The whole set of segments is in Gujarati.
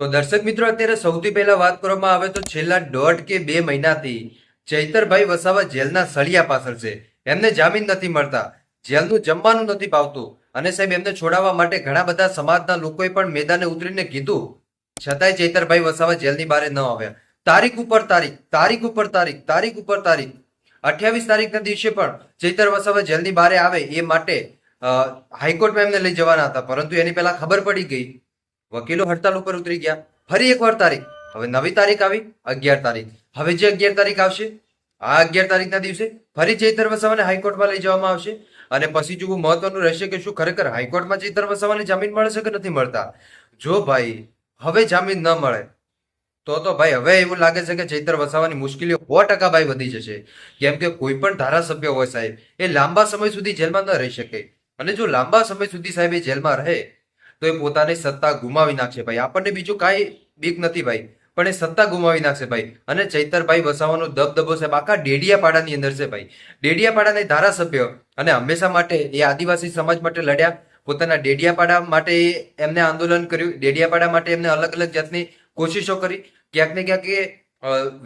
તો દર્શક મિત્રો, અત્યારે સૌથી પહેલા વાત કરવામાં આવે તો છેલ્લા દોઢ કે બે મહિનાથી ચૈતરભાઈ વસાવા જેલના સળિયા પાછળ છે. એમને જામીન નથી મળતા. જેલનું જમવાનું નથી ભાવતું. અને સાહેબ, એમને છોડાવવા માટે ઘણા બધા સમાજના લોકોએ પણ મેદાને ઉતરીને કીધું. છતાંય ચૈતરભાઈ વસાવા જેલની બહાર ન આવ્યા. તારીખ ઉપર તારીખ તારીખ ઉપર તારીખ તારીખ ઉપર તારીખ. અઠ્યાવીસ તારીખના દિવસે પણ ચૈતર વસાવા જેલની બહાર આવે એ માટે હાઈકોર્ટમાં એમને લઈ જવાના હતા. પરંતુ એની પહેલા ખબર પડી ગઈ. વકીલો હડતાલ ઉપર ઉતરી ગયા. ફરી એકવાર તારીખ. હવે નવી તારીખ આવી, અગિયાર તારીખ. હવે જે અગિયાર તારીખ આવશે, આ અગિયાર તારીખના દિવસે ફરી ચૈતર વસાવાને હાઈકોર્ટમાં લઈ જવામાં આવશે. અને પછી જોવું મહત્વનું રહેશે કે શું ખરેખર હાઈકોર્ટમાં ચૈતર વસાવાને જામીન મળશે કે નથી મળતા? જો ભાઈ, હવે જામીન ન મળે, તો તો ભાઈ હવે એવું લાગે છે કે ચૈતર વસાવાની મુશ્કેલીઓ સો ટકા ભાઈ વધી જશે. કેમ કે કોઈ પણ ધારાસભ્ય હોય સાહેબ, એ લાંબા સમય સુધી જેલમાં ન રહી શકે. અને જો લાંબા સમય સુધી સાહેબ એ જેલમાં રહે તો એ પોતાની સત્તા ગુમાવી નાખશે ભાઈ. આપણને બીજું કાંઈ બીક નથી ભાઈ. પણ એ સત્તા ગુમાવી નાખશે ભાઈ. અને ચૈતરભાઈ વસાવાનો દબદબો સાહેબ આખા ડેડિયાપાડાની અંદર છે ભાઈ. ડેડિયાપાડાના ધારાસભ્ય અને હંમેશા માટે એ આદિવાસી સમાજ માટે લડ્યા. પોતાના ડેડિયાપાડા માટે એમને આંદોલન કર્યું. ડેડિયાપાડા માટે એમને અલગ અલગ જાતની કોશિશો કરી. ક્યાંક ને ક્યાંક એ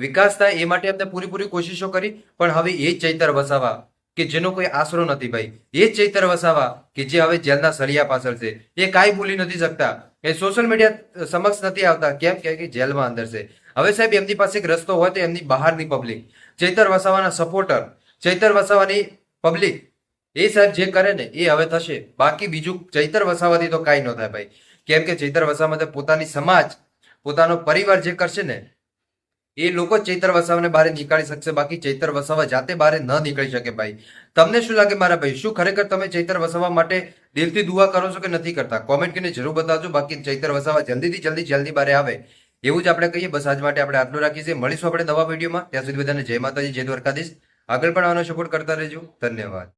વિકાસ થાય એ માટે એમને પૂરેપૂરી કોશિશો કરી. પણ હવે એ ચૈતર વસાવા કે જેનો કોઈ આશરો નથી ભાઈ. એ ચૈતર વસાવા કે જે હવે જેલના સળિયા પાછળ છે. એ કાંઈ ભૂલી નથી શકતા. એ સોશિયલ મીડિયા સમક્ષ નથી આવતા. કેમ? કે જેલમાં અંદર છે. હવે સાહેબ, એમની પાસે એક રસ્તો હોય તો એમની બહારની પબ્લિક ચૈતર વસાવાના સપોર્ટર ચૈતર વસાવાની પબ્લિક એ સાહેબ જે કરે ને, એ હવે થશે. બાકી બીજું ચૈતર વસાવાથી તો કાંઈ ન થાય ભાઈ. કેમ કે ચૈતર વસાવા પોતાની સમાજ, પોતાનો પરિવાર જે કરશે ને એ લોકો ચૈતર વસાવાને બહાર નીકાળી શકશે, બાકી ચૈતર વસાવા જાતે બહાર ન નીકળી શકે ભાઈ. તમને શું લાગે મારા ભાઈ? શું ખરેખર તમે ચૈતર વસાવા માટે દિલથી દુઆ કરો છો કે નથી કરતા? કોમેન્ટ કરીને જરૂર બતાવજો, બાકી ચૈતર વસાવા જલ્દીથી જલ્દી જલ્દી બહાર આવે. એવું જ આપણે કહીએ, બસ આજ માટે આપણે આટલું છીએ. મળીશું આપણે નવા વિડીયોમાં. ત્યાં સુધી બધાને જય માતાજી, જય દ્વારકાધીશ. આગળ પણ આનો સપોર્ટ કરતા રહેજો. ધન્યવાદ.